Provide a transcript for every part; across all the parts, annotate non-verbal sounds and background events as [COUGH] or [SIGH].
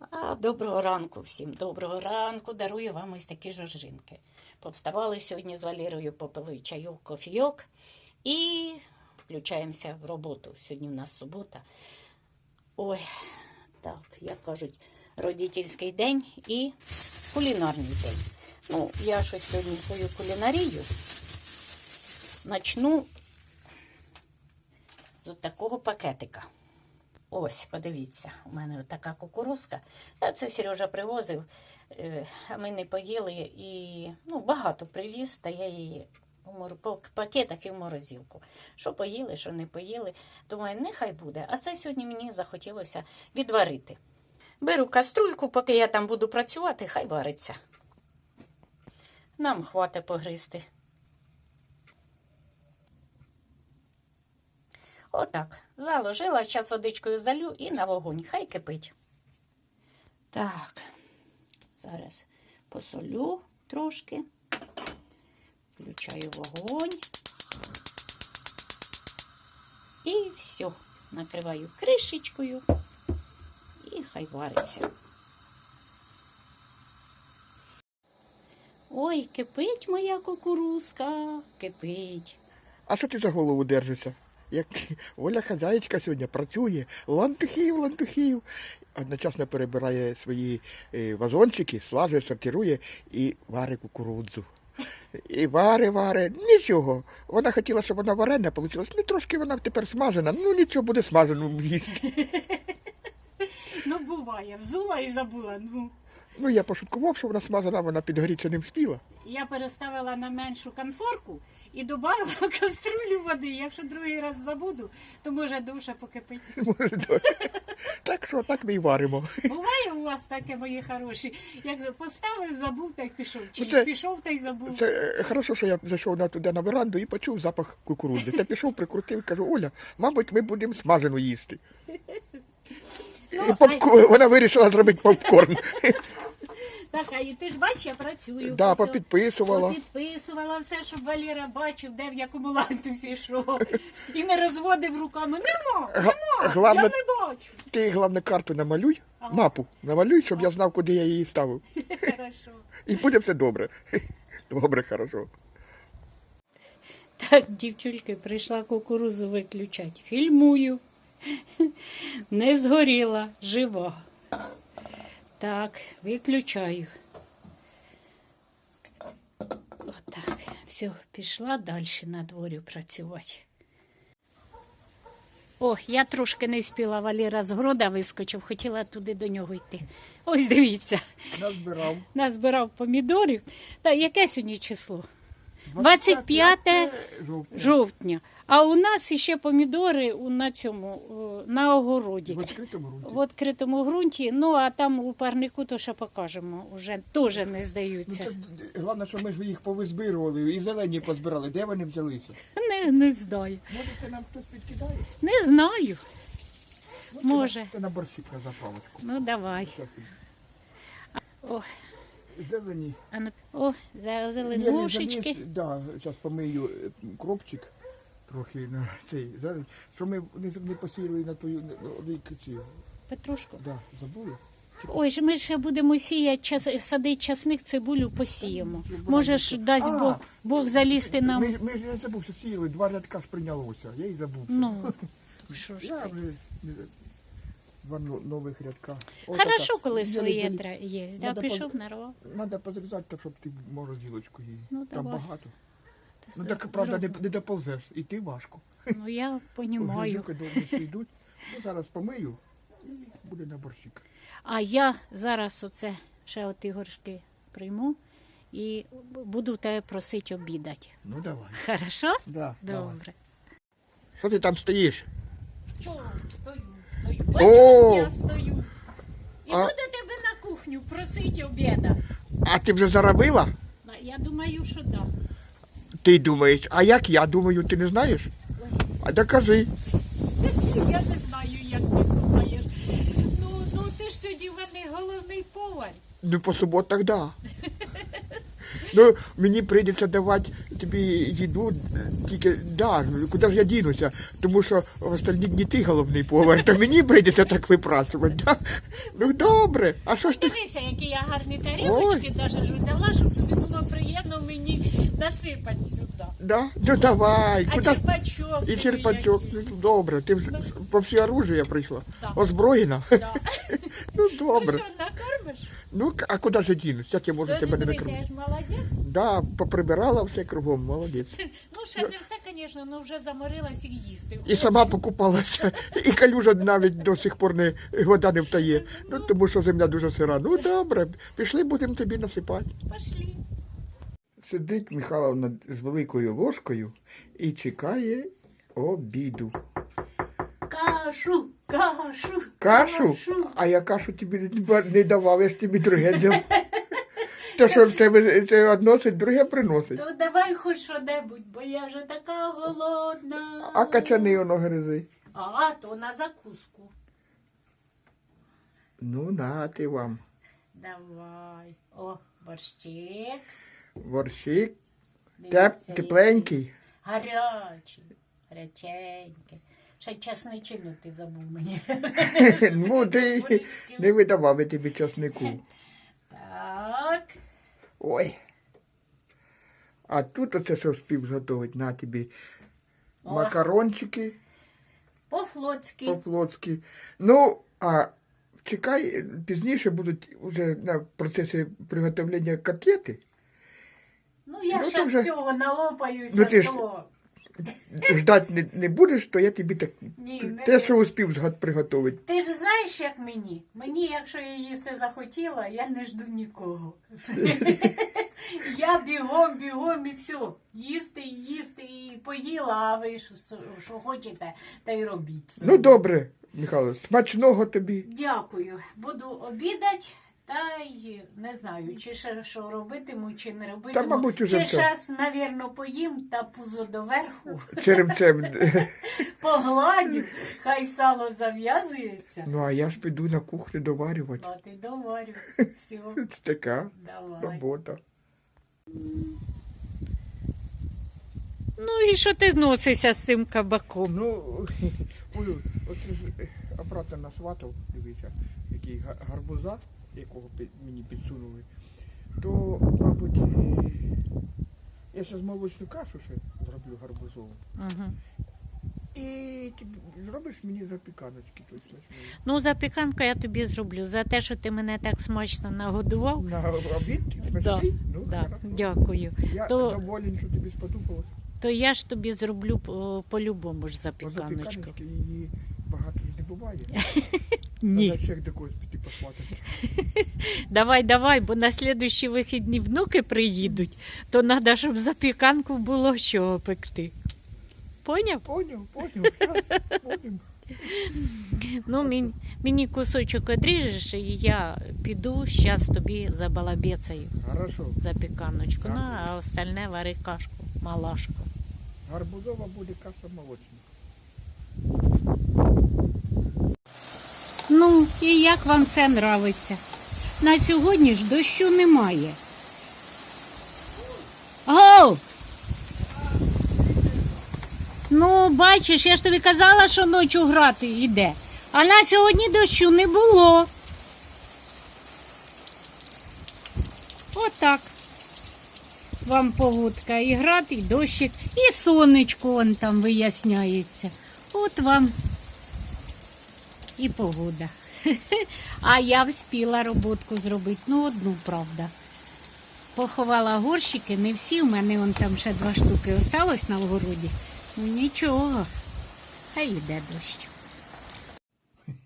А, доброго ранку всім. Доброго ранку. Дарую вам ось такі жожжинки. Повставали сьогодні з Валерою, попили чайок, кофійок і включаємося в роботу. Сьогодні в нас субота. Ой, так, як кажуть, родительський день і кулінарний день. Ну, я щось сьогодні свою кулінарію начну з такого пакетика. Ось, подивіться, у мене така кукурузка. Це Сережа привозив, е, ми не поїли і ну, багато привіз, та я її по пакетах і в морозилку. Що поїли, що не поїли. Думаю, нехай буде. А це сьогодні мені захотілося відварити. Беру каструльку, поки я там буду працювати, хай вариться. Нам хватить погризти. Отак. Заложила, зараз водичкою залю і на вогонь. Хай кипить. Так. Зараз посолю трошки. Включаю вогонь. І все. Накриваю кришечкою. І хай вариться. Ой, кипить моя кукурузка, кипить. А що ти за голову держишся? Як [LAUGHS] Оля хазяєчка сьогодні працює, лантухів, лантухів. Одночасно перебирає свої е, вазончики, слажує, сортирує і варить кукурудзу. І вари, вари, нічого. Вона хотіла, щоб вона варена вийшла. Ну трошки вона тепер смажена. Ну нічого буде смажено їсти. Ну, буває, взула і забула. Ну. Ну я пошуткував, що вона смажена, вона під горіченим спіла. Я переставила на меншу конфорку і додала каструлю води. Якщо другий раз забуду, то може довше покипить. [LAUGHS] Може, Так що так ми й варимо. Буває у вас таке, мої хороші. Як поставив, забув та й пішов. Чи Оце- пішов та й забув. Це е, хорошо, що я зайшов на туди на веранду і почув запах кукурудзи. Та пішов, прикрутив, кажу, Оля, мабуть, ми будемо смажену їсти. Ну, І попко... Вона вирішила зробити попкорн. Так, а і ти ж бачиш, я працюю. Да, Все. попідписувала. Попідписувала все, щоб Валера бачив, де в якому лантусі що. І не розводив руками. Нема, нема, я главне- не бачу. Ти, головне, карту намалюй, мапу намалюй, щоб я знав, куди я її ставив. Хорошо. І буде все добре. Добре, хорошо. Так, дівчульки, прийшла кукурузу виключати. Фільмую. Не згоріла, жива. Так, виключаю. Отак. Все, пішла далі на дворі працювати. О, я трошки не спіла, Валера з города вискочив, хотіла туди до нього йти. Ось дивіться, Назбирав. назбирав помідорів. Та яке сьогодні число? 25 жовтня. А у нас ще помідори на цьому на огороді. В відкритому ґрунті. В відкритому ґрунті. Ну а там у парнику то ще покажемо. Уже теж не Ну, здаються. це, головне, що ми ж їх повизбирували і зелені позбирали. Де вони взялися? Не, не знаю. Може, це нам хтось підкидає? Не знаю. Ну, Може. Це, на борщик на запалочку. Ну давай. О, Зелені. а ну, о, за Єлі зеленушечки. заліз, Да, зараз помию е, кропчик трохи на цей зелень. Що ми не, не посіяли на ту ці. Петрушку. Да, забули? Ой, ж ми ще будемо сіяти, час, садити часник, цибулю посіємо. Може ж дасть А, Бог, Бог залізти нам. Ми, ми ж я забув, що сіяли, два рядка ж прийнялося. Я і забув. Ну, [LAUGHS] що ж я ти. вже не- два но- нових рядка. О, Хорошо, така. коли своє є. Да, Надо пішов поз- нарвав. Надо позрізати, так, щоб ти в морозилочку її. Ну, Там давай. багато. Та Ну так, правда, не, зробимо. не доползеш. І ти важко. Ну я [LAUGHS] понімаю. Грязюки довго ще йдуть. Ну, зараз помию і буде на борщик. А я зараз оце ще оті горшки прийму і буду тебе просити обідати. Ну давай. Хорошо? Да, давай. Добре. Що ти там стоїш? Чого стою, стою. О! Бачиш, я стою. І А- буду тебе на кухню просити обіда. А ти вже заробила? Я думаю, що так. Ти думаєш, а як я думаю, ти не знаєш? А докажи. Я не знаю, як ти думаєш. Ну, ну ти ж сьогодні в мене головний повар. Ну, по суботах, да. Ну, мені прийдеться давати тобі їду, тільки да, куди ж я дінуся? Тому що в остальні дні ти головний повар, то мені прийдеться так випрасувати. Да? Ну добре, а що ж ти? Дивися, які я гарні тарілочки ж взяла, щоб тобі було приємно мені насипати сюди. Да? Ну давай, А куди? черпачок. І черпачок, ну добре, ти вже по всі оружия прийшла. Да. Озброєна? Да. Ну [LAUGHS] Ну добре. що, накормиш? Ну, а куди ж я дінусь? Як я можу То тебе не дивися, я ж молодець. Да, поприбирала все кругом, молодець. Ну, ще не все, звісно, але вже заморилась і їсти. І сама покупалася, і калюжа навіть до сих пор не вода не втає. Ну тому що земля дуже сира. Ну добре, пішли, будемо тобі насипати. Пошли. Сидить Михайловна з великою ложкою і чекає обіду. Кашу, кашу. Кашу? А я кашу тобі не- давав, я ж тобі друге дав. Те, що в тебе це односить, друге приносить. То давай хоч що-небудь, бо я вже така голодна. А качани воно гризи. А, то на закуску. Ну, нати вам. Давай. О, борщик. Борщик, Дивіться, теп, тепленький. Гарячий, гаряченький. Ще часничину ти забув мені. [LAUGHS] Ну, ти не видавав я тобі часнику. [LAUGHS] Так. Ой. А тут оце що вспів зготовити, на тобі. О. Макарончики По-флотськи. по-флотськи. Ну, а чекай, пізніше будуть вже на процесі приготовлення котлети. Ну, я Ну, ще вже- цього налопаюся. Ну, ти ж-. Ждать не, не будеш, то я тобі так. Ні, не Те, що успів згад приготувати. Ти ж знаєш, як мені? Мені, якщо я їсти захотіла, я не жду нікого. [LAUGHS] я бігом, бігом і все. Їсти, їсти і поїла, а ви що, що хочете, та й робіть. Ну, добре, Михайло, смачного тобі. Дякую. Буду обідати. Та й не знаю, чи ще що робитиму, чи не робитиму. мабуть, уже чи все. зараз, навірно, поїм та пузо доверху, [LAUGHS] Черемцем. [LAUGHS] погладю, хай сало зав'язується. Ну, а я ж піду на кухню доварювати. От і доварю. Все, [LAUGHS] Це така давай. робота. Ну і що ти зносишся з цим кабаком? Ну, оце ж е, обратно насватав, дивися, який га- гарбуза, якого мені підсунули, то, мабуть, е, я зараз молочну кашу ще зроблю гарбузову. Угу. І ти зробиш мені запіканочки тут. Ну, запіканку я тобі зроблю за те, що ти мене так смачно нагодував. На обід Да. Ну, да, дякую. Я То- доволен, що тобі сподобалось. То я ж тобі зроблю по- по-любому ж Бо запіканочку. запіканочки її багато не буває. [LAUGHS] Ні. Треба ще до когось [LAUGHS] Давай, давай, бо на слідущі вихідні внуки приїдуть, то треба, щоб запіканку було що пекти. Поняв? Поняв, поняв. [LAUGHS] Ну, мені, мені кусочок одріжеш, і я піду, зараз тобі забалабецаю Хорошо. запіканочку. Ну, а остальне вари кашку, малашку. Гарбузова буде каша молочна. Ну, і як вам це нравиться? На сьогодні ж дощу немає. Гоу! Ну, бачиш, я ж тобі казала, що ночі грати йде. А на сьогодні дощу не було. Отак. Вам погодка і грати, і дощик, і сонечко он там виясняється. От вам і погода. [LAUGHS] А я вспіла роботку зробити, ну одну, правда. Поховала горщики, не всі, у мене он там ще два штуки осталось на огороді. Ну нічого. Та йде дощ. [LAUGHS]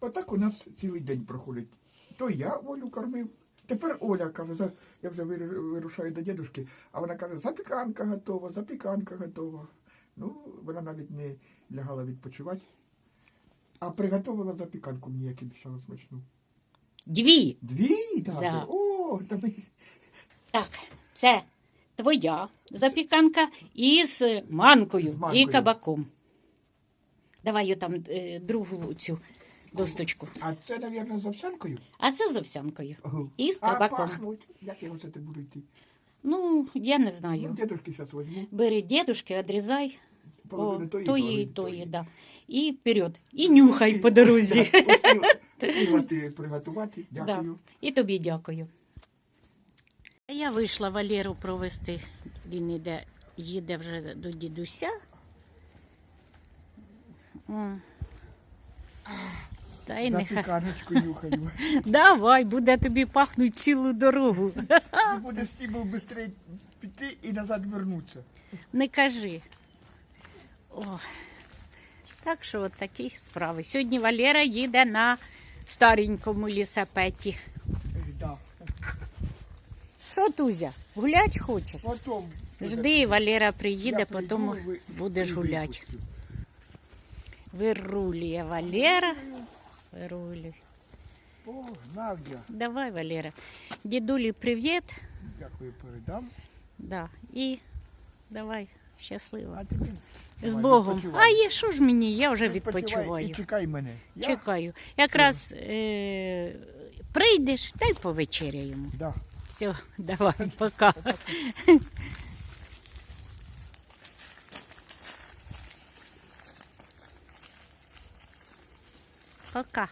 Отак у нас цілий день проходить. То я Олю кормив. Тепер Оля каже, я вже вирушаю до дідушки, а вона каже, запіканка готова, запіканка готова. Ну, вона навіть не лягала відпочивати. А приготувала запіканку мені, як обіцяла смачну. Дві. Дві? Так. Да. О, та ми... Так, це твоя запіканка із манкою, З манкою. і кабаком. Давай я там е, другу цю досточку. А це, мабуть, з овсянкою? А це з овсянкою. Ага. І з А кабаком. пахнуть. Як його це ти буду йти? Ну, я не Ну, знаю. дедушки зараз візьму. Бери дедушки, одрізай о, Половину тої, тої, половину тої, да. І вперед. І нюхай по дорозі. успіла- приготувати. Дякую. І тобі дякую. Я вийшла Валеру провести. Він іде, їде вже до дідуся. О. Та й нехай. Нюхаю. [LAUGHS] Давай, буде тобі пахнуть цілу дорогу. І буде стимул швидше піти і назад вернутися. Не кажи. О. Так що от такі справи. Сьогодні Валера їде на старенькому лісапеті. Да. Що, Тузя, гулять хочеш? Потом Жди, Валера я приїде, прийду, потім ви- будеш гуляти. Вирулює Валера. Вирулюй. Погнав я. Давай, Валера. Дідулі, привіт. Дякую, передам. Да. І давай, щасливо. А тобі З Богом. А є що ж мені? Я вже відпочиваю. І чекай мене. Я? Чекаю. Якраз е- прийдеш, дай повечеряємо. Да. Все, давай, [LAUGHS] пока. [LAUGHS] Пока.